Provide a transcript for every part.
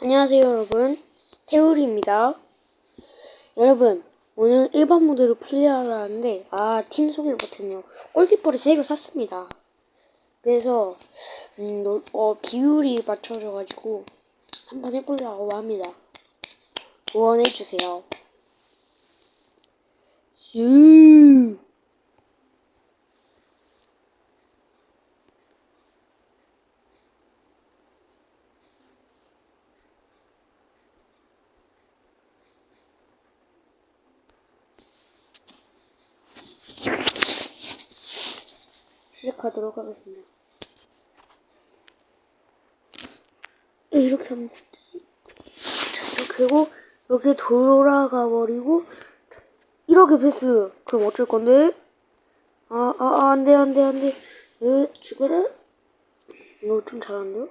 안녕하세요 여러분. 태우리입니다. 여러분 오늘 일반 모드를 플레이하려 하는데 아 팀 소개를 못했네요. 골키퍼를 새로 샀습니다. 그래서 음, 노- 어, 비율이 맞춰져 가지고 한번 해보려고 합니다. 응원해주세요. 슈 시작하도록 하겠습니다. 이렇게 하면 자, 이렇게 돌아가 버리고 이렇게 패스! 그럼 어쩔 건데? 아 아 아, 안돼 안돼 안돼. 으 죽어라? 이거 좀 잘하는데요?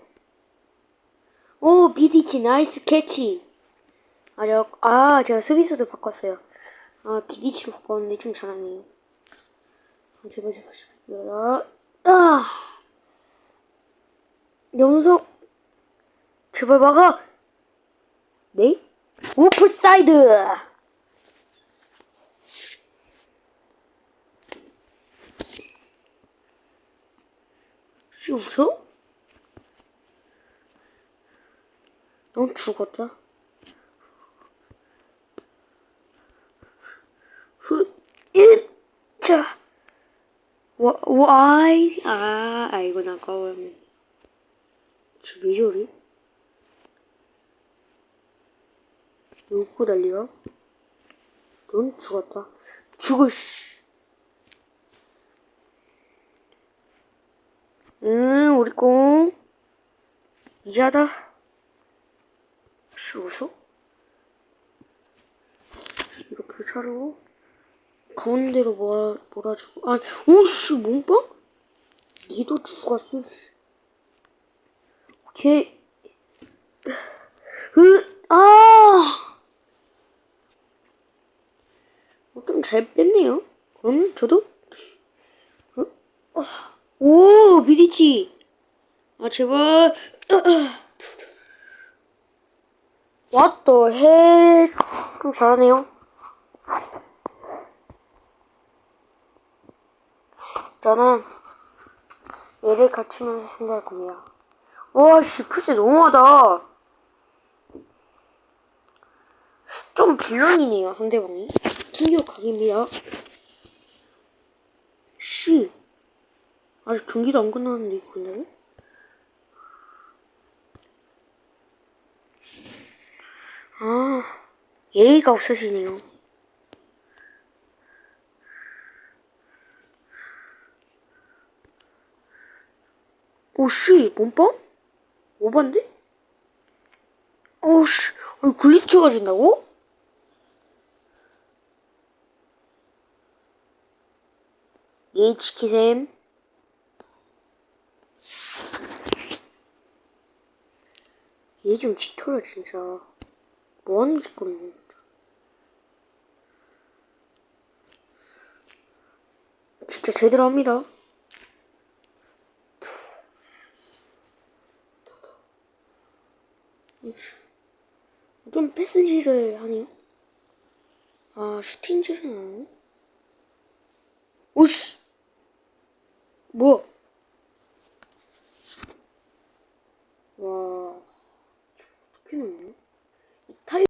오 비디치! 나이스 캐치! 아저 아 제가 수비수도 바꿨어요. 아 비디치로 바꿨는데 좀 잘하네요. 아, 제발 제발 제발 아 연속 제발 막아 네 오프 사이드 씨 웃어? 넌 죽었다. 후, 일, 자. 와, 와이, 아, 아이고, 나까워요. 저왜 저리? 누구 달려? 넌 죽었다. 죽어, 씨. 응, 우리 공. 이자다. 씨, 웃어? 이렇게 자르고, 가운데로 몰아, 몰아주고, 아니, 오씨, 몸빵? 니도 죽었어, 씨. 오케이. 으, 아! 어, 좀잘 뺐네요. 그럼 저도? 어? 어. 오, 비디치. 아, 제발. What the heck? 좀 잘하네요. 저는 얘를 갖추면서 생각할 겁니다. 와, 씨, 풀스 너무하다. 좀 빌런이네요, 상대방이. 충격 각입니다. 씨. 아직 경기도 안 끝났는데, 끝나네? 아, 예의가 없으시네요. 오씨, 몸빵? 오반데? 오씨, 아니, 글리치가 진다고? 예, 지키셈. 얘좀 지켜라, 진짜. 뭐 하는 짓거리냐. 진짜 제대로 합니다. 좀 패스지를 하네요. 아, 슈팅질을 하네. 오씨! 뭐야? 와, 어떻게 넣냐? 이탈리아,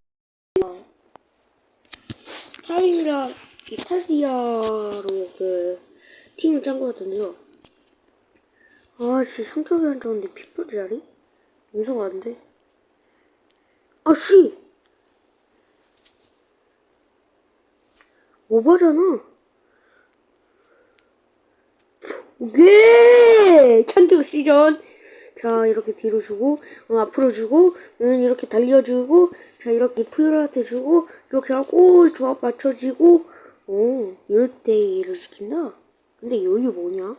이탈리아, 이탈리아로 그 팀을 짠 것 같은데요. 아, 씨, 성격이 안 좋은데 피플 자리? 인성 안 돼. 아, 씨! 오버잖아. 오케이! 천재 시전. 자, 이렇게 뒤로 주고, 어, 앞으로 주고, 음, 이렇게 달려주고, 자, 이렇게 푸열한테 주고, 이렇게 하고, 조합 맞춰지고, 어, 이럴 때 일을 시킨다? 근데 여기 뭐냐?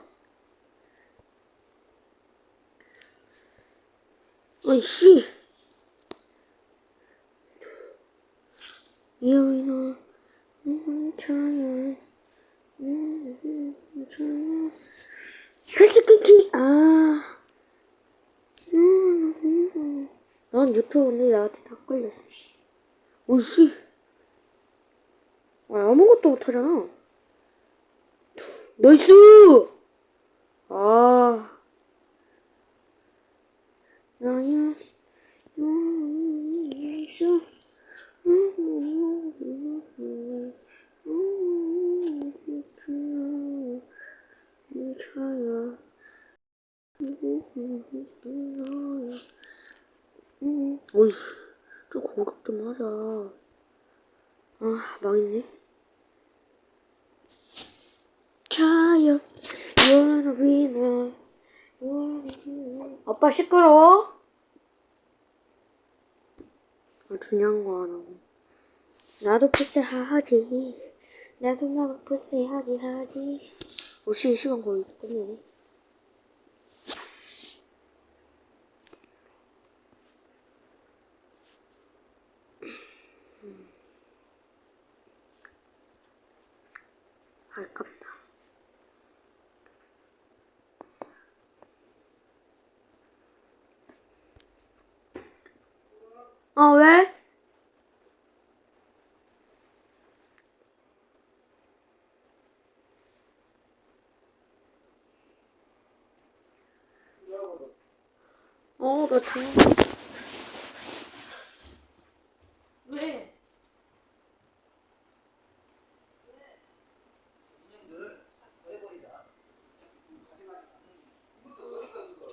아이씨! 여기는, 음. 음, 음, 차요. 헬스 끊기, 아. 음, 음, 음. 난 유튜브인데 나한테 다 걸렸어, 씨. 오씨. 아, 아무것도 못하잖아. 나이스! 아. 나야, 나이스. 어이씨, 좀 공격 좀 하자. 아, 망했네. 차요, winner. 아빠 시끄러워? 아, 중요한 거 안 하고. 나도 푸스하지. 나도 나도 푸스하지 하지. 오씨 시간 거의 끝내네. 아깝다. 어, 왜? 어, 나 장... 왜?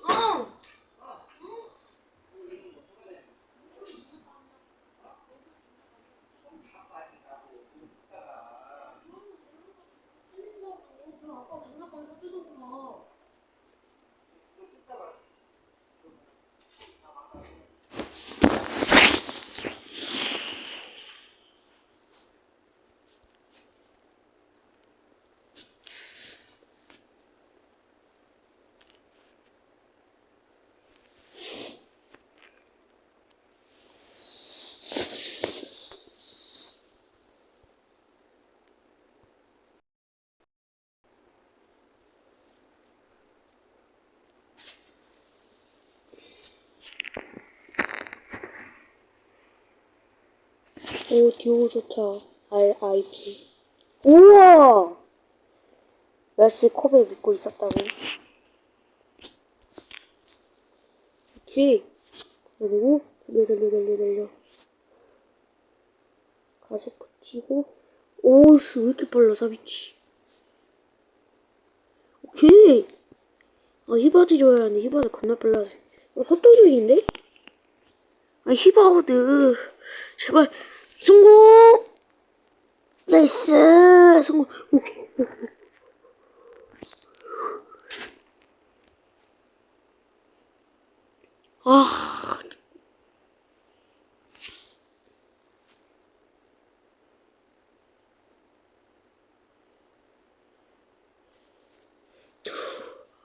어! 손다 빠진다고 그거 듣다 오, 듀오 좋다. RIP. 우와! 날씨 컵에 믿고 있었다고. 오케이. 그리고, 돌려, 돌려, 돌려, 돌려. 가속 붙이고, 오우씨, 왜 이렇게 빨라, 사비치. 오케이! 아, 히바드 줘야 하는데, 히바드 겁나 빨라. 어, 속도중인데? 아, 히바드. 제발, 성공! 나이스! 성공. 아.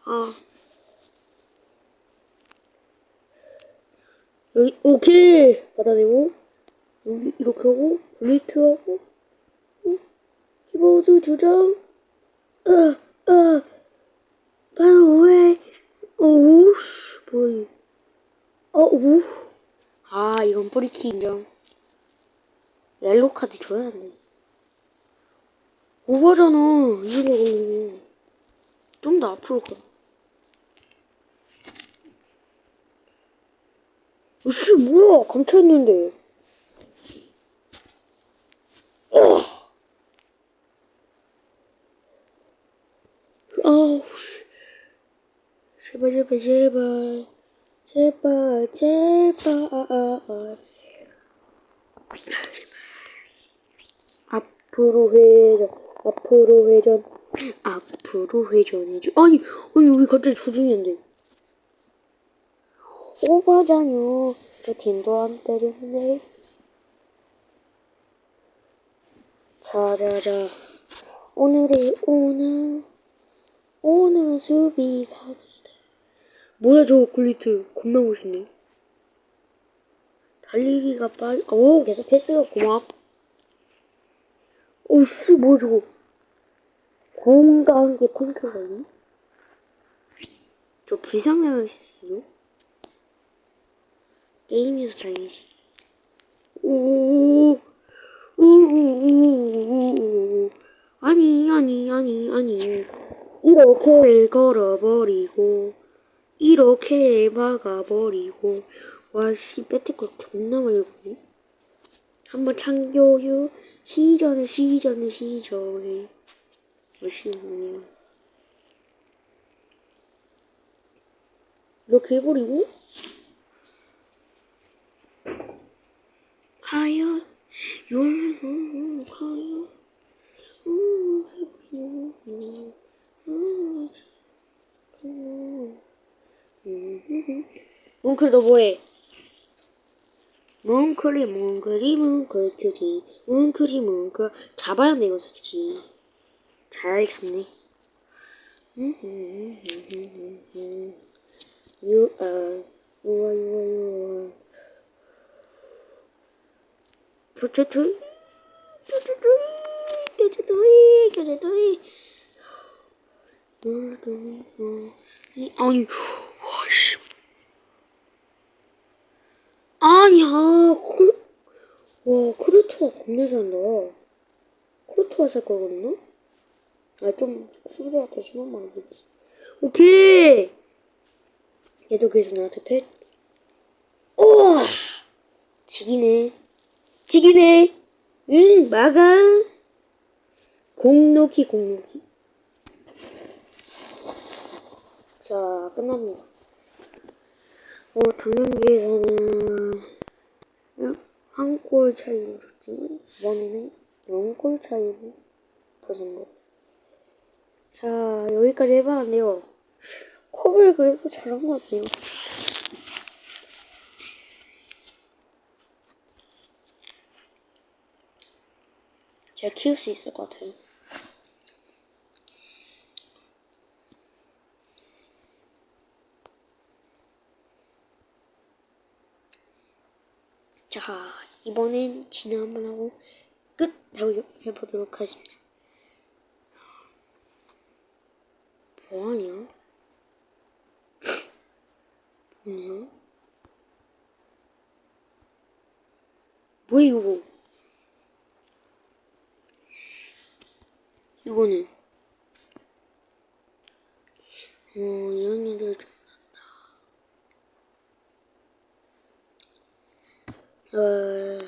아. 오케이! 받아내고, 여기 이렇게 하고, 블리트 하고, 어? 키보드 조정, 어, 어, 바로 왜, 오, 씨, 뭐야, 어, 오. 아, 이건 뿌리키 인정. 옐로 카드 줘야 돼. 오버잖아, 이거 걸리면. 좀 더 앞으로 가. 씨, 뭐야, 감춰있는데. 씨. 제발, 제발, 제발. 제발, 제발. 앞으로 회전, 앞으로 회전, 앞으로 회전이죠. 아니, 아니, 왜 갑자기 조중인데? 오바잖요. 저 팀도 안 때리는데. 자자자. 오늘의 오늘. 오늘은 수비 사기. 뭐야 저 굴리트 겁나 멋있네. 달리기가 빨. 오 계속 패스가 고맙. 오씨 뭐야 저거. 공과 함께 탱크가 있네. 저 불상나가 있었어요. 게임에서 달리지. 오, 오오오 오오오 아니 아니 아니 아니. 이렇게 걸어버리고 이렇게 막아버리고. 와씨 배트걸 존나 많이 보네. 한번 참교육. 시전에 시전에 시전에. 보네요 이렇게 해버리고. 가요 열고 가요. 뭉클 너 뭐해? 뭉클이 뭉클이 뭉클 큐티 뭉클이 뭉클. 잡아야 돼 이거 솔직히. 잘 잡네. You are you are you are you are 뚜뚜뚜이 뚜뚜뚜이 뚜뚜뚜이 뚜뚜뚜이. 아니 와씨 아니야 크... 와 크루토가 겁나 잘한다 크루토가 살 거거든요? 아좀 소리가 더 심한 말이겠지. 오케이! 얘도 그래서 나한테 펫 우와! 지기네 지기네 응 막아 공노기 공노기 자 끝납니다 어 돌연기에서는 한 골 차이로 졌지만 이번에는 0골 차이로 터진 거. 자 여기까지 해봤는데요. 컵을 그래도 잘한 것 같네요. 제가 키울 수 있을 것 같아요. 자, 이번엔 진화 한번 하고 끝! 하고 해보도록 하겠습니다. 뭐하냐? 뭐냐? 뭐야 이거? 이거는 어 이런 일을 좀 어,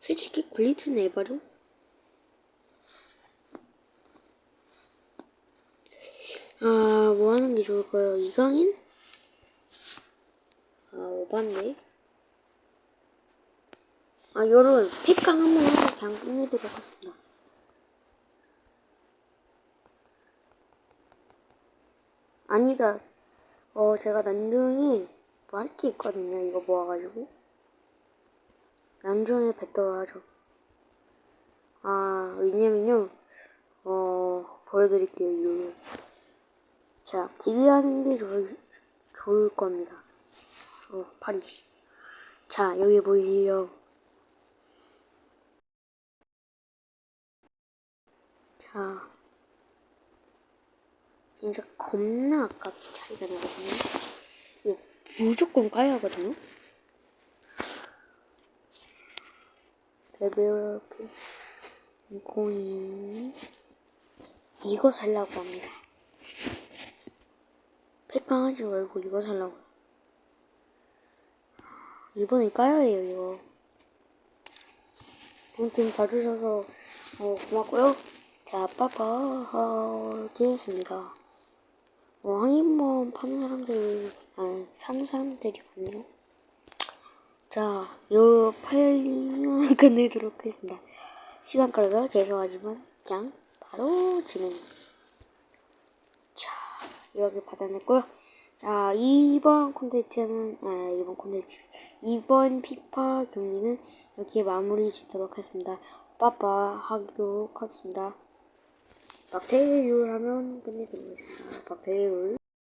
솔직히 굴리트는 에바죠? 아, 뭐 하는 게 좋을까요? 이강인? 아, 오반데? 아, 여러분, 팩강 한번 해서 그냥 끝내도록 하겠습니다. 아니다. 어, 제가 난중에 뭐할게 있거든요. 이거 모아가지고. 난중에 뱉도록 하죠. 아, 왜냐면요, 어, 보여드릴게요, 이유를. 자, 기대하는 게 좋을, 좋을 겁니다. 어, 파리. 자, 여기 보이세요? 자, 진짜 겁나 아깝게 차이가 나거든요. 이거 무조건 까야 하거든요. 레벨 코인 이거 살라고 합니다. 팩강 하지 말고 이거 살라고. 이번에 까야 해요 이거. 아무튼 봐주셔서 어, 고맙고요. 자, 빠빠 하겠습니다. 어, 항인범 파는 사람들, 아, 사는 사람들이 많네요. 자, 요 파일링을 끝내도록 하겠습니다. 시간 끌어서 죄송하지만 그냥 바로 진행. 자, 이렇게 받아냈고요. 자, 이번 콘텐츠는, 아, 이번 콘텐츠, 이번 피파 경기는 이렇게 마무리 짓도록 하겠습니다. 빠빠 하도록 하겠습니다. 박태율 하면 끝내드리겠습니다. 박태율.